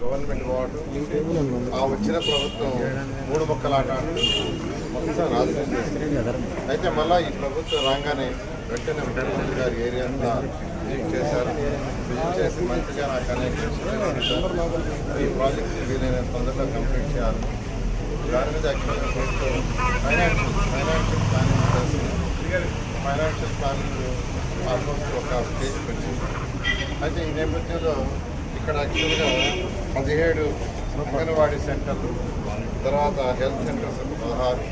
Government ward ఆ వచ్చిన ప్రభుత్వం మూడు మొక్కలు ఆట అయితే మళ్ళీ ఈ ప్రభుత్వం రాగానే వెంటనే ముఖ్యమంత్రి గారి ఏరియా అంతా విజిట్ చేశారు. విజిట్ చేసి మంచిగా నాకు అనేక సూచనలు ఈ ప్రాజెక్ట్ వీలైన తొందరగా కంప్లీట్ చేయాలి. దాని మీద యాక్చువల్గా ప్రభుత్వం ఫైనాన్షియల్ ఫైనాన్షియల్ ప్లానింగ్ చేస్తుంది ఫైనాన్షియల్ ప్లానింగ్ ఆల్మోస్ట్ ఒక స్టేజ్కి వచ్చింది అయితే ఈ నేపథ్యంలో ఇక్కడ యాక్చువల్గా పదిహేడు అంగన్వాడీ సెంటర్లు తర్వాత హెల్త్ సెంటర్స్ పదహారు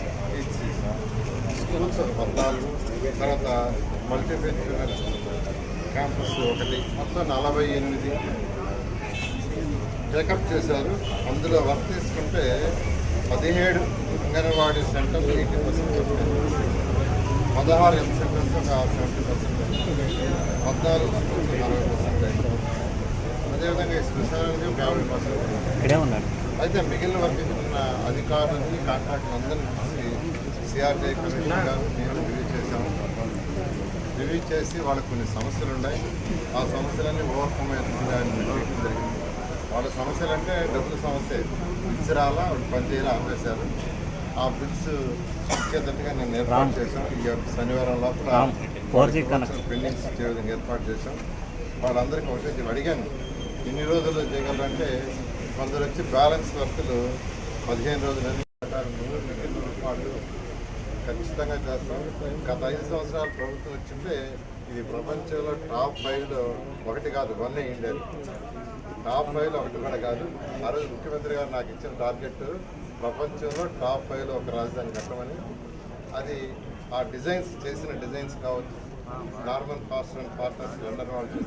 స్కూల్స్ పద్నాలుగు తర్వాత మల్టీపెన్షనల్ క్యాంపస్ ఒకటి మొత్తం నలభై ఎనిమిది టేకప్ చేశారు. అందులో వర్క్ తీసుకుంటే పదిహేడు అంగన్వాడీ సెంటర్లు ఎయిటీ పర్సెంట్ పదహారు హెల్త్ సెంటర్స్ ఒక సెవెంటీ పర్సెంట్ పద్నాలుగు స్కూల్స్ అరవై అదేవిధంగా ఒక యాభై పర్సెంట్ ఇక్కడే ఉన్నాడు అయితే మిగిలిన వర్క్ ఉన్న అధికారులని కాంట్రాక్ట్ అందరినీ చూసి సిఆర్టీ కమిషన్ గారు మేము రివ్యూ చేశాము. రివ్యూ చేసి వాళ్ళకి కొన్ని సమస్యలు ఉన్నాయి. ఆ సమస్యలన్నీ ఓవర్కమ్ ఆయన నిలవడం జరిగింది. వాళ్ళ సమస్యలు అంటే డబ్బుల సమస్య. బిల్స్ రాలా వాళ్ళు పని చేయాలి ఆపేశారు. ఆ బిల్స్ ఇచ్చేటట్టుగా నేను ఏర్పాటు చేశాం ఈ శనివారం లోపల రామ్, 4G connect. పెండింగ్స్ ఇచ్చే విధంగా ఏర్పాటు చేశాం వాళ్ళందరికీ ఒకటే అడిగాను. ఇన్ని రోజులు చేయగలరంటే కొందరు వచ్చి బ్యాలెన్స్ వర్కులు పదిహేను రోజులని పాటు ఖచ్చితంగా చేస్తాం. గత ఐదు సంవత్సరాలు ప్రభుత్వం వచ్చింటే ఇది ప్రపంచంలో టాప్ ఫైవ్లో ఒకటి కాదు వన్ ఇండియా టాప్ ఫైవ్లో ఒకటి కూడా కాదు. ఆ రోజు ముఖ్యమంత్రి గారు నాకు ఇచ్చిన టార్గెట్ ప్రపంచంలో టాప్ ఫైవ్లో ఒక రాజధాని కట్టమని. అది ఆ డిజైన్స్ చేసిన డిజైన్స్ కావచ్చు. Normal cost and partners London వాళ్ళు